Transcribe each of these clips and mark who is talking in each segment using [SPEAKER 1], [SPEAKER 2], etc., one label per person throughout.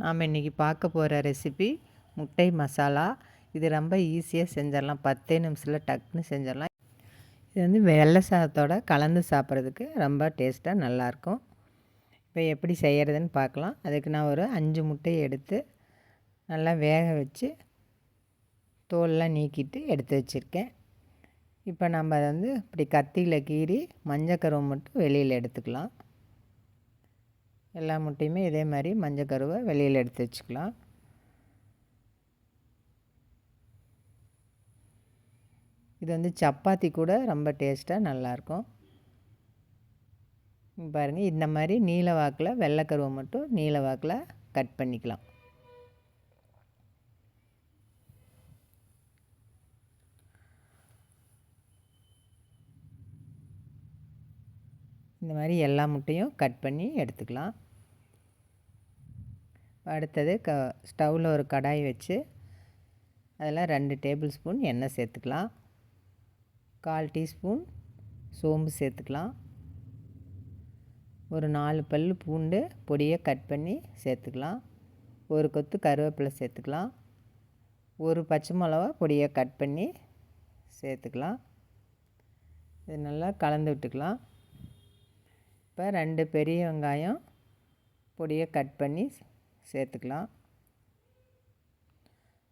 [SPEAKER 1] நாம் இன்றைக்கி பார்க்க போகிற ரெசிபி முட்டை மசாலா. இது ரொம்ப ஈஸியாக செஞ்சிடலாம். பத்தே நிமிஷத்தில் டக்குன்னு செஞ்சிடலாம். இது வந்து வெள்ளை சாதத்தோட கலந்து சாப்பிட்றதுக்கு ரொம்ப டேஸ்ட்டாக நல்லாயிருக்கும். இப்போ எப்படி செய்கிறதுன்னு பார்க்கலாம். அதுக்கு நான் ஒரு அஞ்சு முட்டையை எடுத்து நல்லா வேக வச்சு தோல்லாம் நீக்கிட்டு எடுத்து வச்சுருக்கேன். இப்போ நம்ம அதை வந்து இப்படி கத்தியில் கீறி மஞ்சக்கருவை மட்டும் வெளியில் எடுத்துக்கலாம். எல்லா முட்டையுமே இதே மாதிரி மஞ்சள் கருவை வெளியில் எடுத்து வச்சுக்கலாம். இது வந்து சப்பாத்தி கூட ரொம்ப டேஸ்ட்டாக நல்லாயிருக்கும். பாருங்கள் இந்த மாதிரி நீல வாக்கில் வெள்ளைக்கருவை மட்டும் நீல வாக்கில் கட் பண்ணிக்கலாம். இந்த மாதிரி எல்லா முட்டையும் கட் பண்ணி எடுத்துக்கலாம். அடுத்தது க ஸ்டவ்வில் ஒரு கடாய் வச்சு அதில் ரெண்டு டேபிள் ஸ்பூன் எண்ணெய் சேர்த்துக்கலாம். கால் டீஸ்பூன் சோம்பு சேர்த்துக்கலாம். ஒரு நாலு பல் பூண்டு பொடியை கட் பண்ணி சேர்த்துக்கலாம். ஒரு கொத்து கருவேப்பிலை சேர்த்துக்கலாம். ஒரு பச்சை மிளகா பொடியை கட் பண்ணி சேர்த்துக்கலாம். இது நல்லா கலந்து விட்டுக்கலாம். இப்போ ரெண்டு பெரிய வெங்காயம் பொடியை கட் பண்ணி சேர்த்துக்கலாம்.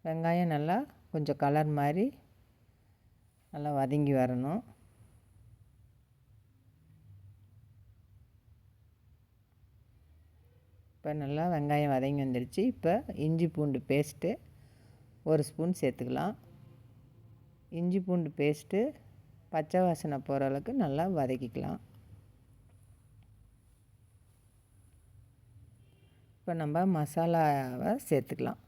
[SPEAKER 1] வெங்காயம் நல்லா கொஞ்சம் கலர் மாதிரி நல்லா வதங்கி வரணும். இப்போ நல்லா வெங்காயம் வதங்கி வந்துடுச்சு இப்போ இஞ்சி பூண்டு பேஸ்ட்டு ஒரு ஸ்பூன் சேர்த்துக்கலாம். இஞ்சி பூண்டு பேஸ்ட்டு பச்சை வாசனை போகிற அளவுக்கு நல்லா வதக்கிக்கலாம். இப்போ நம்ம மசாலாவை சேர்த்துக்கலாம்.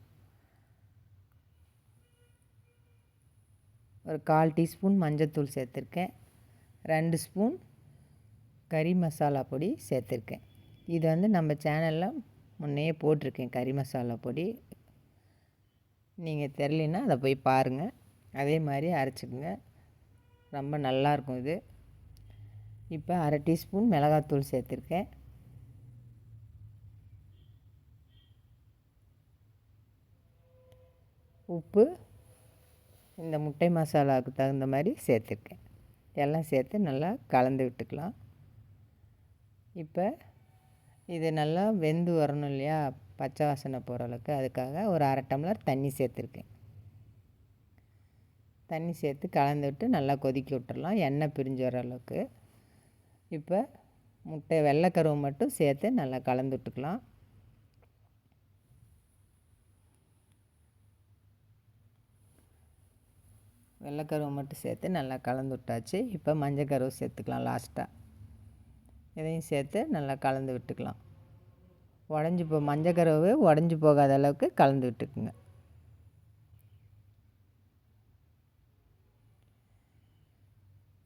[SPEAKER 1] ஒரு கால் டீஸ்பூன் மஞ்சத்தூள் சேர்த்துருக்கேன். ரெண்டு ஸ்பூன் கறி மசாலா பொடி சேர்த்துருக்கேன். இது வந்து நம்ம சேனலில் முன்னையே போட்டிருக்கேன் கறி மசாலா பொடி. நீங்கள் தெரிலினா அதை போய் பாருங்கள் அதே மாதிரி அரைச்சிக்கோங்க. ரொம்ப நல்லாயிருக்கும் இது. இப்போ அரை டீஸ்பூன் மிளகாத்தூள் சேர்த்துருக்கேன். உப்பு இந்த முட்டை மசாலாவுக்கு தகுந்த மாதிரி சேர்த்துருக்கேன். எல்லாம் சேர்த்து நல்லா கலந்து விட்டுக்கலாம். இப்போ இது நல்லா வெந்து வரணும் இல்லையா? பச்சை வாசனை போகிற அளவுக்கு அதுக்காக ஒரு அரை டம்ளர் தண்ணி சேர்த்துருக்கேன். தண்ணி சேர்த்து கலந்து விட்டு நல்லா கொதிக்க விட்டுடலாம். எண்ணெய் பிரிஞ்சு வர அளவுக்கு. இப்போ முட்டை வெள்ளைக்கருவை மட்டும் சேர்த்து நல்லா கலந்து விட்டுக்கலாம். வெள்ளைக்கருவை மட்டும் சேர்த்து நல்லா கலந்து விட்டாச்சு. இப்போ மஞ்சள் கருவை சேர்த்துக்கலாம் லாஸ்ட்டாக இதையும் சேர்த்து நல்லா கலந்து விட்டுக்கலாம். உடஞ்சி போ மஞ்சள் கருவு உடஞ்சி போகாத அளவுக்கு கலந்து விட்டுக்குங்க.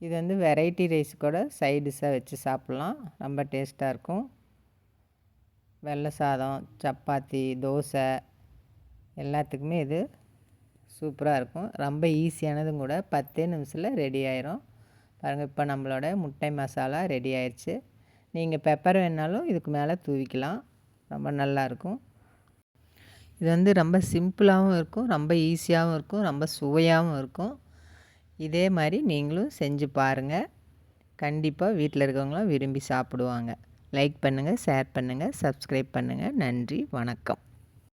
[SPEAKER 1] இது வந்து வெரைட்டி ரைஸ் கூட சைடிஷாக வச்சு சாப்பிட்லாம். ரொம்ப டேஸ்ட்டாக இருக்கும். வெள்ளை சாதம் சப்பாத்தி தோசை எல்லாத்துக்குமே இது சூப்பராக இருக்கும். ரொம்ப ஈஸியானதும் கூட பத்தே நிமிஷத்தில் ரெடி ஆயிரும். பாருங்கள் இப்போ நம்மளோட முட்டை மசாலா ரெடி ஆயிடுச்சு நீங்கள் பெப்பர் வேணாலும் இதுக்கு மேலே தூவிக்கலாம். ரொம்ப நல்லாயிருக்கும் இது வந்து ரொம்ப சிம்பிளாகவும் இருக்கும் ரொம்ப ஈஸியாகவும் இருக்கும் ரொம்ப சுவையாகவும் இருக்கும். இதே மாதிரி நீங்களும் செஞ்சு பாருங்கள் கண்டிப்பாக வீட்டில் இருக்கவங்களாம் விரும்பி சாப்பிடுவாங்க. லைக் பண்ணுங்கள் ஷேர் பண்ணுங்கள் சப்ஸ்கிரைப் பண்ணுங்கள் நன்றி வணக்கம்.